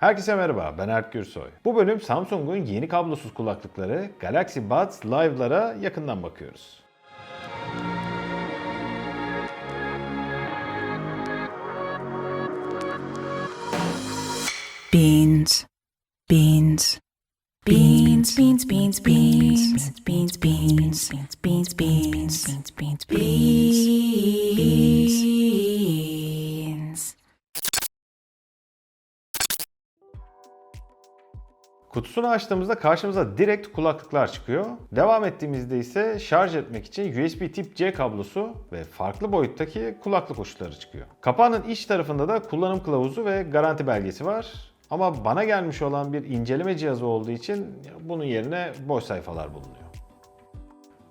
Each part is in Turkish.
Herkese merhaba, ben Erk Gürsoy. Bu bölüm Samsung'un yeni kablosuz kulaklıkları Galaxy Buds Live'lara yakından bakıyoruz. Beans. Beans. Beans, beans, beans, beans, beans, beans, beans, beans, beans, beans, beans, beans. Kutusunu açtığımızda karşımıza direkt kulaklıklar çıkıyor. Devam ettiğimizde ise şarj etmek için USB tip C kablosu ve farklı boyuttaki kulaklık uçları çıkıyor. Kapağının iç tarafında da kullanım kılavuzu ve garanti belgesi var. Ama bana gelmiş olan bir inceleme cihazı olduğu için bunun yerine boş sayfalar bulunuyor.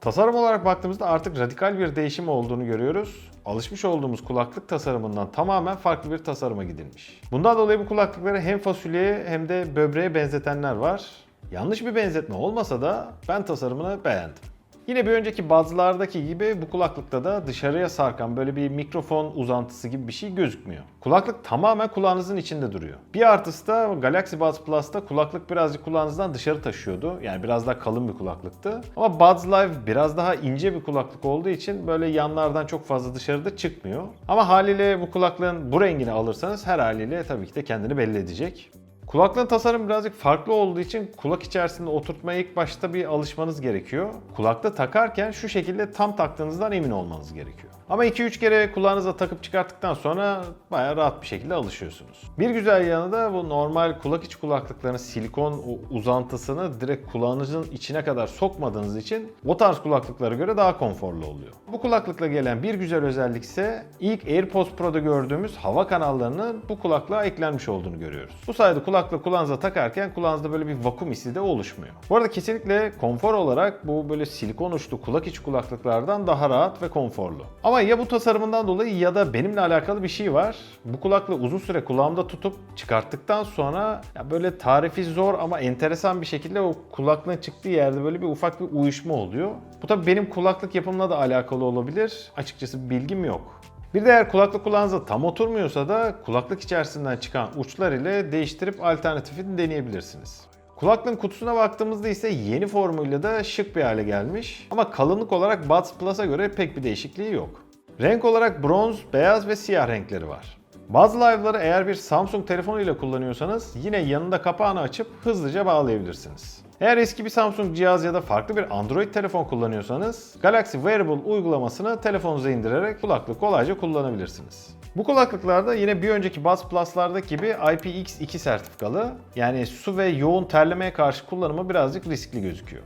Tasarım olarak baktığımızda artık radikal bir değişim olduğunu görüyoruz. Alışmış olduğumuz kulaklık tasarımından tamamen farklı bir tasarıma gidilmiş. Bundan dolayı bu kulaklıkları hem fasulyeye hem de böbreğe benzetenler var. Yanlış bir benzetme olmasa da ben tasarımını beğendim. Yine bir önceki Buds'lardaki gibi bu kulaklıkta da dışarıya sarkan böyle bir mikrofon uzantısı gibi bir şey gözükmüyor. Kulaklık tamamen kulağınızın içinde duruyor. Bir artısı da Galaxy Buds Plus'ta kulaklık birazcık kulağınızdan dışarı taşıyordu. Yani biraz daha kalın bir kulaklıktı. Ama Buds Live biraz daha ince bir kulaklık olduğu için böyle yanlardan çok fazla dışarıda çıkmıyor. Ama haliyle bu kulaklığın bu rengini alırsanız her haliyle tabii ki de kendini belli edecek. Kulaklığın tasarımı birazcık farklı olduğu için kulak içerisinde oturtmaya ilk başta bir alışmanız gerekiyor. Kulakta takarken şu şekilde tam taktığınızdan emin olmanız gerekiyor. Ama 2-3 kere kulağınıza takıp çıkarttıktan sonra bayağı rahat bir şekilde alışıyorsunuz. Bir güzel yanı da bu normal kulak içi kulaklıkların silikon uzantısını direkt kulağınızın içine kadar sokmadığınız için o tarz kulaklıklara göre daha konforlu oluyor. Bu kulaklıkla gelen bir güzel özellik ise ilk AirPods Pro'da gördüğümüz hava kanallarının bu kulaklığa eklenmiş olduğunu görüyoruz. Bu sayede kulaklığı kulağınıza takarken kulağınızda böyle bir vakum hissi de oluşmuyor. Bu arada kesinlikle konfor olarak bu böyle silikon uçlu kulak içi kulaklıklardan daha rahat ve konforlu. Ama ya bu tasarımından dolayı ya da benimle alakalı bir şey var. Bu kulaklığı uzun süre kulağımda tutup çıkarttıktan sonra ya böyle tarifi zor ama enteresan bir şekilde o kulaklığın çıktığı yerde böyle bir ufak bir uyuşma oluyor. Bu tabii benim kulaklık yapımla da alakalı olabilir. Açıkçası bilgim yok. Bir de eğer kulaklık kulağınıza tam oturmuyorsa da kulaklık içerisinden çıkan uçlar ile değiştirip alternatifini deneyebilirsiniz. Kulaklığın kutusuna baktığımızda ise yeni formuyla da şık bir hale gelmiş. Ama kalınlık olarak Buds Plus'a göre pek bir değişikliği yok. Renk olarak bronz, beyaz ve siyah renkleri var. Bazı Live'ları eğer bir Samsung telefonu ile kullanıyorsanız yine yanında kapağını açıp hızlıca bağlayabilirsiniz. Eğer eski bir Samsung cihaz ya da farklı bir Android telefon kullanıyorsanız Galaxy Wearable uygulamasını telefonunuza indirerek kulaklık kolayca kullanabilirsiniz. Bu kulaklıklarda yine bir önceki Buds Plus'lardaki gibi IPX2 sertifikalı yani su ve yoğun terlemeye karşı kullanımı birazcık riskli gözüküyor.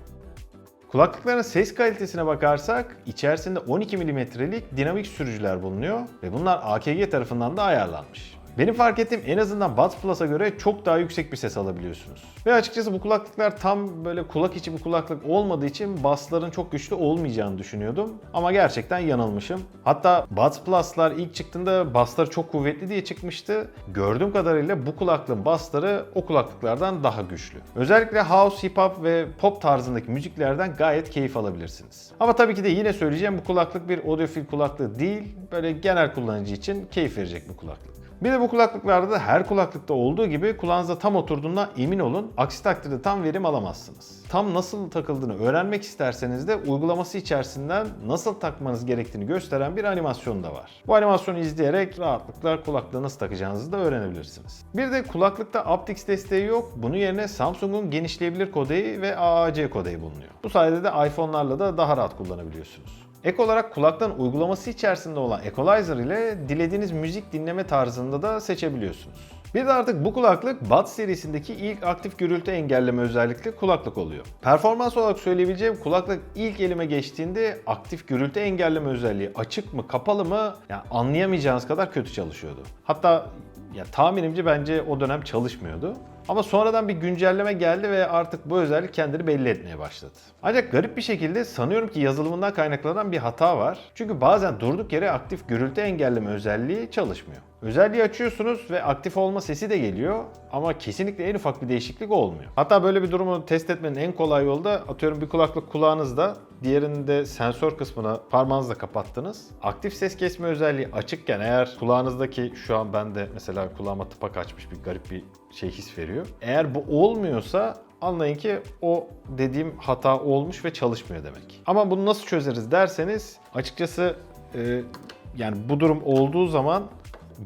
Kulaklıkların ses kalitesine bakarsak içerisinde 12 mm'lik dinamik sürücüler bulunuyor ve bunlar AKG tarafından da ayarlanmış. Benim fark ettiğim en azından Buds Plus'a göre çok daha yüksek bir ses alabiliyorsunuz. Ve açıkçası bu kulaklıklar tam böyle kulak içi bir kulaklık olmadığı için bassların çok güçlü olmayacağını düşünüyordum. Ama gerçekten yanılmışım. Hatta Buds Plus'lar ilk çıktığında bassları çok kuvvetli diye çıkmıştı. Gördüğüm kadarıyla bu kulaklığın bassları o kulaklıklardan daha güçlü. Özellikle house, hip hop ve pop tarzındaki müziklerden gayet keyif alabilirsiniz. Ama tabii ki de yine söyleyeceğim bu kulaklık bir audiofil kulaklığı değil. Böyle genel kullanıcı için keyif verecek bir kulaklık. Bir de bu kulaklıklarda da her kulaklıkta olduğu gibi kulağınıza tam oturduğuna emin olun. Aksi takdirde tam verim alamazsınız. Tam nasıl takıldığını öğrenmek isterseniz de uygulaması içerisinden nasıl takmanız gerektiğini gösteren bir animasyon da var. Bu animasyonu izleyerek rahatlıkla kulaklığı nasıl takacağınızı da öğrenebilirsiniz. Bir de kulaklıkta aptX desteği yok. Bunun yerine Samsung'un genişleyebilir kodeyi ve AAC kodeyi bulunuyor. Bu sayede de iPhone'larla da daha rahat kullanabiliyorsunuz. Ek olarak kulaktan uygulaması içerisinde olan Equalizer ile dilediğiniz müzik dinleme tarzında da seçebiliyorsunuz. Bir de artık bu kulaklık Buds serisindeki ilk aktif gürültü engelleme özellikli kulaklık oluyor. Performans olarak söyleyebileceğim kulaklık ilk elime geçtiğinde aktif gürültü engelleme özelliği açık mı kapalı mı yani anlayamayacağınız kadar kötü çalışıyordu. Hatta ya tahminimce bence o dönem çalışmıyordu. Ama sonradan bir güncelleme geldi ve artık bu özellik kendini belli etmeye başladı. Ancak garip bir şekilde sanıyorum ki yazılımından kaynaklanan bir hata var. Çünkü bazen durduk yere aktif gürültü engelleme özelliği çalışmıyor. Özelliği açıyorsunuz ve aktif olma sesi de geliyor ama kesinlikle en ufak bir değişiklik olmuyor. Hatta böyle bir durumu test etmenin en kolay yolu da atıyorum bir kulaklık kulağınızda, diğerini de sensör kısmına parmağınızla kapattınız. Aktif ses kesme özelliği açıkken eğer kulağınızdaki şu an ben de mesela kulağıma tıpa kaçmış bir garip bir şey his veriyor. Eğer bu olmuyorsa anlayın ki o dediğim hata olmuş ve çalışmıyor demek. Ama bunu nasıl çözeriz derseniz açıkçası e, yani bu durum olduğu zaman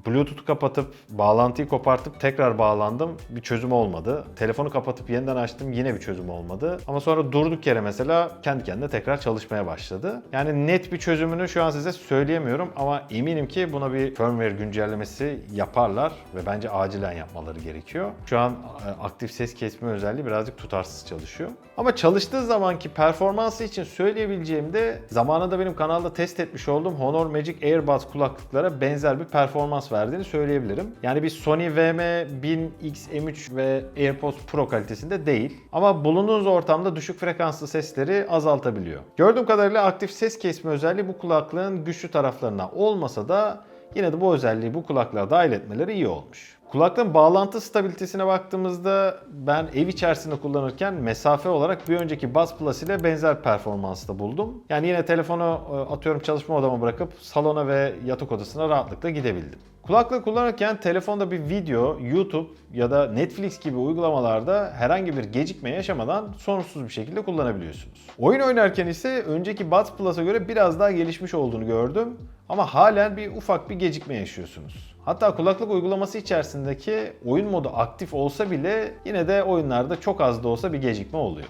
Bluetooth'u kapatıp bağlantıyı kopartıp tekrar bağlandım. Bir çözüm olmadı. Telefonu kapatıp yeniden açtım yine bir çözüm olmadı. Ama sonra durduk yere mesela kendi kendine tekrar çalışmaya başladı. Yani net bir çözümünü şu an size söyleyemiyorum ama eminim ki buna bir firmware güncellemesi yaparlar ve bence acilen yapmaları gerekiyor. Şu an e, aktif ses kesme özelliği birazcık tutarsız çalışıyor. Ama çalıştığı zamanki performansı için söyleyebileceğim de zamanında benim kanalda test etmiş olduğum Honor Magic Airbuds kulaklıklara benzer bir performans verdiğini söyleyebilirim. Yani bir Sony VM1000X-M3 ve AirPods Pro kalitesinde değil. Ama bulunduğunuz ortamda düşük frekanslı sesleri azaltabiliyor. Gördüğüm kadarıyla aktif ses kesme özelliği bu kulaklığın güçlü taraflarına olmasa da yine de bu özelliği bu kulaklığa dahil etmeleri iyi olmuş. Kulaklığın bağlantı stabilitesine baktığımızda ben ev içerisinde kullanırken mesafe olarak bir önceki Buds Plus ile benzer performansta buldum. Yani yine telefonu e, atıyorum çalışma odama bırakıp salona ve yatak odasına rahatlıkla gidebildim. Kulaklığı kullanırken telefonda bir video, YouTube ya da Netflix gibi uygulamalarda herhangi bir gecikme yaşamadan sorunsuz bir şekilde kullanabiliyorsunuz. Oyun oynarken ise önceki Buds Plus'a göre biraz daha gelişmiş olduğunu gördüm ama halen bir ufak bir gecikme yaşıyorsunuz. Hatta kulaklık uygulaması içerisindeki oyun modu aktif olsa bile yine de oyunlarda çok az da olsa bir gecikme oluyor.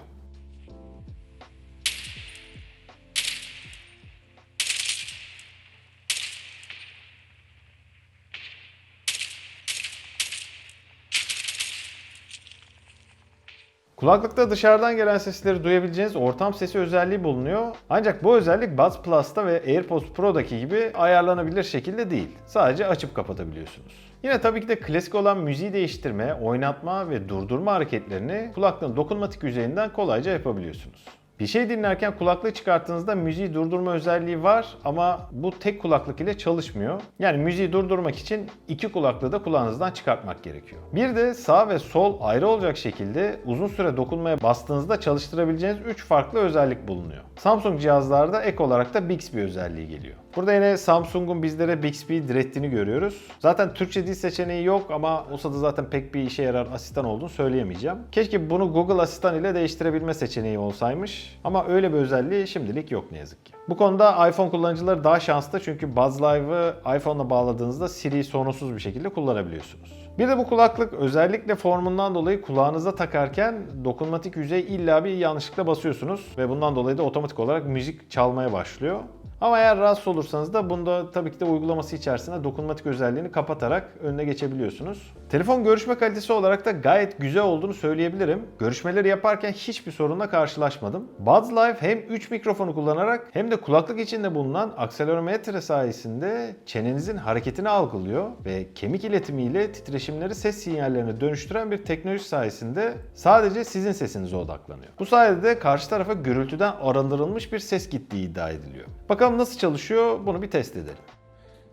Kulaklıkta dışarıdan gelen sesleri duyabileceğiniz ortam sesi özelliği bulunuyor. Ancak bu özellik Buds Plus'ta ve AirPods Pro'daki gibi ayarlanabilir şekilde değil. Sadece açıp kapatabiliyorsunuz. Yine tabii ki de klasik olan müziği değiştirme, oynatma ve durdurma hareketlerini kulaklığın dokunmatik yüzeyinden kolayca yapabiliyorsunuz. Bir şey dinlerken kulaklığı çıkarttığınızda müziği durdurma özelliği var ama bu tek kulaklık ile çalışmıyor. Yani müziği durdurmak için iki kulaklığı da kulağınızdan çıkartmak gerekiyor. Bir de sağ ve sol ayrı olacak şekilde uzun süre dokunmaya bastığınızda çalıştırabileceğiniz 3 farklı özellik bulunuyor. Samsung cihazlarda ek olarak da Bixby özelliği geliyor. Burada yine Samsung'un bizlere Bixby'yi direttiğini görüyoruz. Zaten Türkçe dil seçeneği yok ama olsa da zaten pek bir işe yarar asistan olduğunu söyleyemeyeceğim. Keşke bunu Google Asistan ile değiştirebilme seçeneği olsaymış. Ama öyle bir özelliği şimdilik yok ne yazık ki. Bu konuda iPhone kullanıcıları daha şanslı çünkü Buzz Live'ı iPhone'la bağladığınızda Siri'yi sorunsuz bir şekilde kullanabiliyorsunuz. Bir de bu kulaklık özellikle formundan dolayı kulağınıza takarken dokunmatik yüzey illa bir yanlışlıkla basıyorsunuz ve bundan dolayı da otomatik olarak müzik çalmaya başlıyor. Ama eğer rahatsız olursanız da bunda tabii ki de uygulaması içerisinde dokunmatik özelliğini kapatarak önüne geçebiliyorsunuz. Telefon görüşme kalitesi olarak da gayet güzel olduğunu söyleyebilirim. Görüşmeleri yaparken hiçbir sorunla karşılaşmadım. Buds Live hem 3 mikrofonu kullanarak hem de kulaklık içinde bulunan akselerometre sayesinde çenenizin hareketini algılıyor ve kemik iletimiyle titreşimleri ses sinyallerine dönüştüren bir teknoloji sayesinde sadece sizin sesinize odaklanıyor. Bu sayede de karşı tarafa gürültüden arındırılmış bir ses gittiği iddia ediliyor. Bakalım nasıl çalışıyor bunu bir test edelim.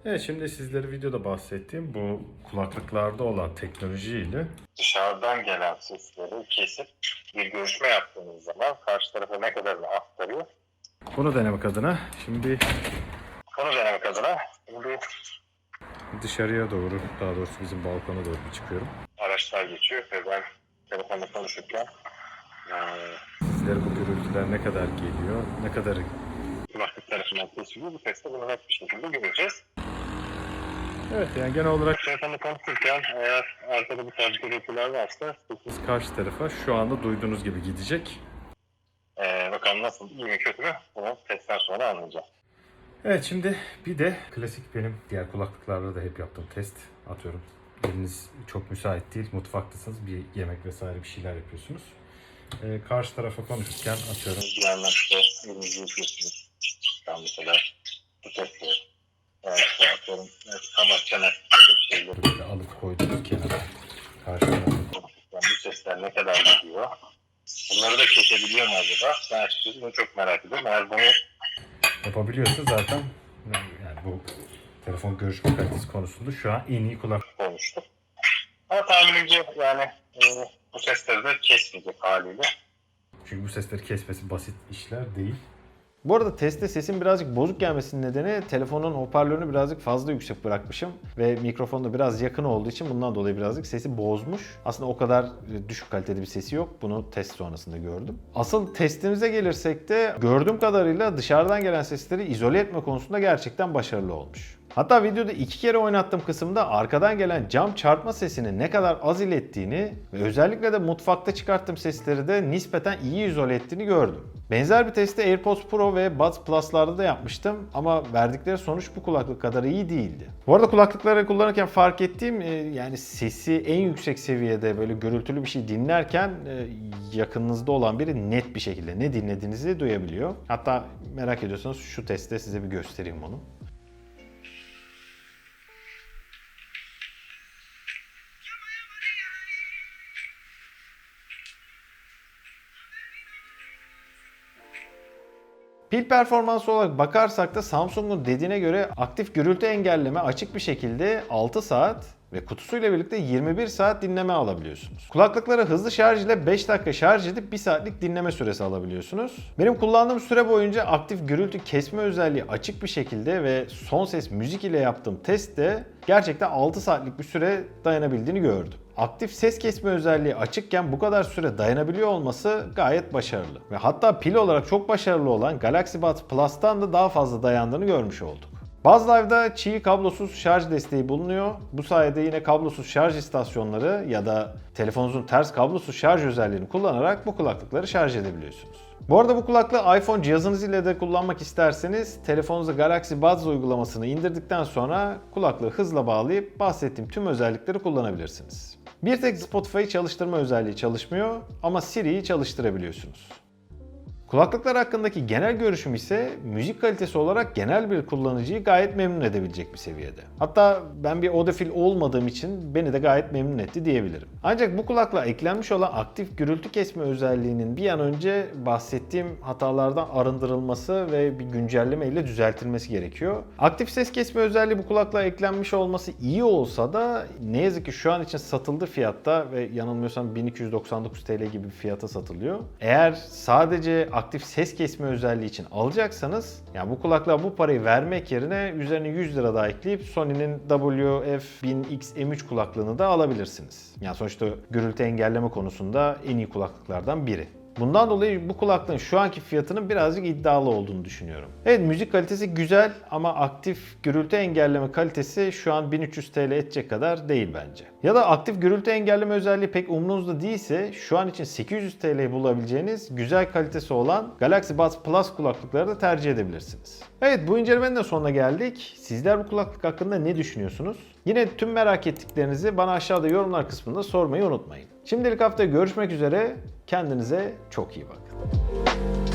Evet şimdi sizlere videoda bahsettiğim bu kulaklıklarda olan teknolojiyle dışarıdan gelen sesleri kesip bir görüşme yaptığınız zaman karşı tarafa ne kadarını aktarıyor. bunu denemek adına şimdi Bunu denemek adına şimdi dışarıya doğru daha doğrusu bizim balkona doğru çıkıyorum. araçlar geçiyor ve ben telefonla konuşurken eee Sizlere bu gürültüler ne kadar geliyor, ne kadar tarafından kesiliyor. Bu testte bunu net bir şekilde göreceğiz. Evet yani genel olarak Telefonla konuşurken eğer arkada bu tarz gürültüler varsa biz karşı tarafa şu anda duyduğunuz gibi gidecek. eee bakalım nasıl iyi mi kötü mü bunu testten sonra anlayacağız. Evet şimdi bir de klasik benim diğer kulaklıklarda da hep yaptığım test atıyorum. Eliniz çok müsait değil, mutfaktasınız, bir yemek vesaire bir şeyler yapıyorsunuz. Ee, karşı tarafa konuşurken atıyorum. İşte elinizi yıkıyorsunuz. Ben mesela bu testte eee işte atıyorum tabak çanak şeyleri Böyle alıp koyduğunuz kenara karşı tarafa Yani bu sesler ne kadar gidiyor? Bunları da kesebiliyor mu acaba? Ben açıkçası bunu çok merak ediyorum. Eğer bunu yapabiliyorsa zaten yani bu telefon görüşme kalitesi konusunda şu an en iyi kulak. konuştuk. Ama tahminimce yani e, bu sesleri de kesmeyecek haliyle. Çünkü bu sesleri kesmesi basit işler değil. Bu arada testte sesin birazcık bozuk gelmesinin nedeni telefonun hoparlörünü birazcık fazla yüksek bırakmışım ve mikrofon da biraz yakın olduğu için bundan dolayı birazcık sesi bozmuş. Aslında o kadar e, düşük kalitede bir sesi yok. Bunu test sonrasında gördüm. Asıl testimize gelirsek de gördüğüm kadarıyla dışarıdan gelen sesleri izole etme konusunda gerçekten başarılı olmuş. Hatta videoda iki kere oynattığım kısımda arkadan gelen cam çarpma sesini ne kadar az ilettiğini ve özellikle de mutfakta çıkarttığım sesleri de nispeten iyi izole ettiğini gördüm. Benzer bir testi AirPods Pro ve Buds Plus'larda da yapmıştım ama verdikleri sonuç bu kulaklık kadar iyi değildi. Bu arada kulaklıkları kullanırken fark ettiğim e, yani sesi en yüksek seviyede böyle gürültülü bir şey dinlerken e, yakınınızda olan biri net bir şekilde ne dinlediğinizi duyabiliyor. Hatta merak ediyorsanız şu testte size bir göstereyim onu. Pil performansı olarak bakarsak da Samsung'un dediğine göre aktif gürültü engelleme açık bir şekilde 6 saat ve kutusuyla birlikte 21 saat dinleme alabiliyorsunuz. Kulaklıkları hızlı şarj ile 5 dakika şarj edip 1 saatlik dinleme süresi alabiliyorsunuz. Benim kullandığım süre boyunca aktif gürültü kesme özelliği açık bir şekilde ve son ses müzik ile yaptığım testte gerçekten 6 saatlik bir süre dayanabildiğini gördüm. Aktif ses kesme özelliği açıkken bu kadar süre dayanabiliyor olması gayet başarılı. Ve hatta pil olarak çok başarılı olan Galaxy Buds Plus'tan da daha fazla dayandığını görmüş olduk. BuzzLive'da çiğ kablosuz şarj desteği bulunuyor. Bu sayede yine kablosuz şarj istasyonları ya da telefonunuzun ters kablosuz şarj özelliğini kullanarak bu kulaklıkları şarj edebiliyorsunuz. Bu arada bu kulaklığı iPhone cihazınız ile de kullanmak isterseniz telefonunuza Galaxy Buds uygulamasını indirdikten sonra kulaklığı hızla bağlayıp bahsettiğim tüm özellikleri kullanabilirsiniz. Bir tek Spotify çalıştırma özelliği çalışmıyor ama Siri'yi çalıştırabiliyorsunuz. Kulaklıklar hakkındaki genel görüşüm ise müzik kalitesi olarak genel bir kullanıcıyı gayet memnun edebilecek bir seviyede. Hatta ben bir audiofil olmadığım için beni de gayet memnun etti diyebilirim. Ancak bu kulaklığa eklenmiş olan aktif gürültü kesme özelliğinin bir an önce bahsettiğim hatalardan arındırılması ve bir güncelleme ile düzeltilmesi gerekiyor. Aktif ses kesme özelliği bu kulaklığa eklenmiş olması iyi olsa da ne yazık ki şu an için satıldığı fiyatta ve yanılmıyorsam 1299 TL gibi bir fiyata satılıyor. Eğer sadece aktif ses kesme özelliği için alacaksanız yani bu kulaklığa bu parayı vermek yerine üzerine 100 lira daha ekleyip Sony'nin WF-1000X M3 kulaklığını da alabilirsiniz. Yani sonuçta gürültü engelleme konusunda en iyi kulaklıklardan biri. Bundan dolayı bu kulaklığın şu anki fiyatının birazcık iddialı olduğunu düşünüyorum. Evet müzik kalitesi güzel ama aktif gürültü engelleme kalitesi şu an 1300 TL edecek kadar değil bence. Ya da aktif gürültü engelleme özelliği pek umrunuzda değilse şu an için 800 TL bulabileceğiniz güzel kalitesi olan Galaxy Buds Plus kulaklıkları da tercih edebilirsiniz. Evet bu incelemenin de sonuna geldik. Sizler bu kulaklık hakkında ne düşünüyorsunuz? Yine tüm merak ettiklerinizi bana aşağıda yorumlar kısmında sormayı unutmayın. Şimdilik haftaya görüşmek üzere. Kendinize çok iyi bakın.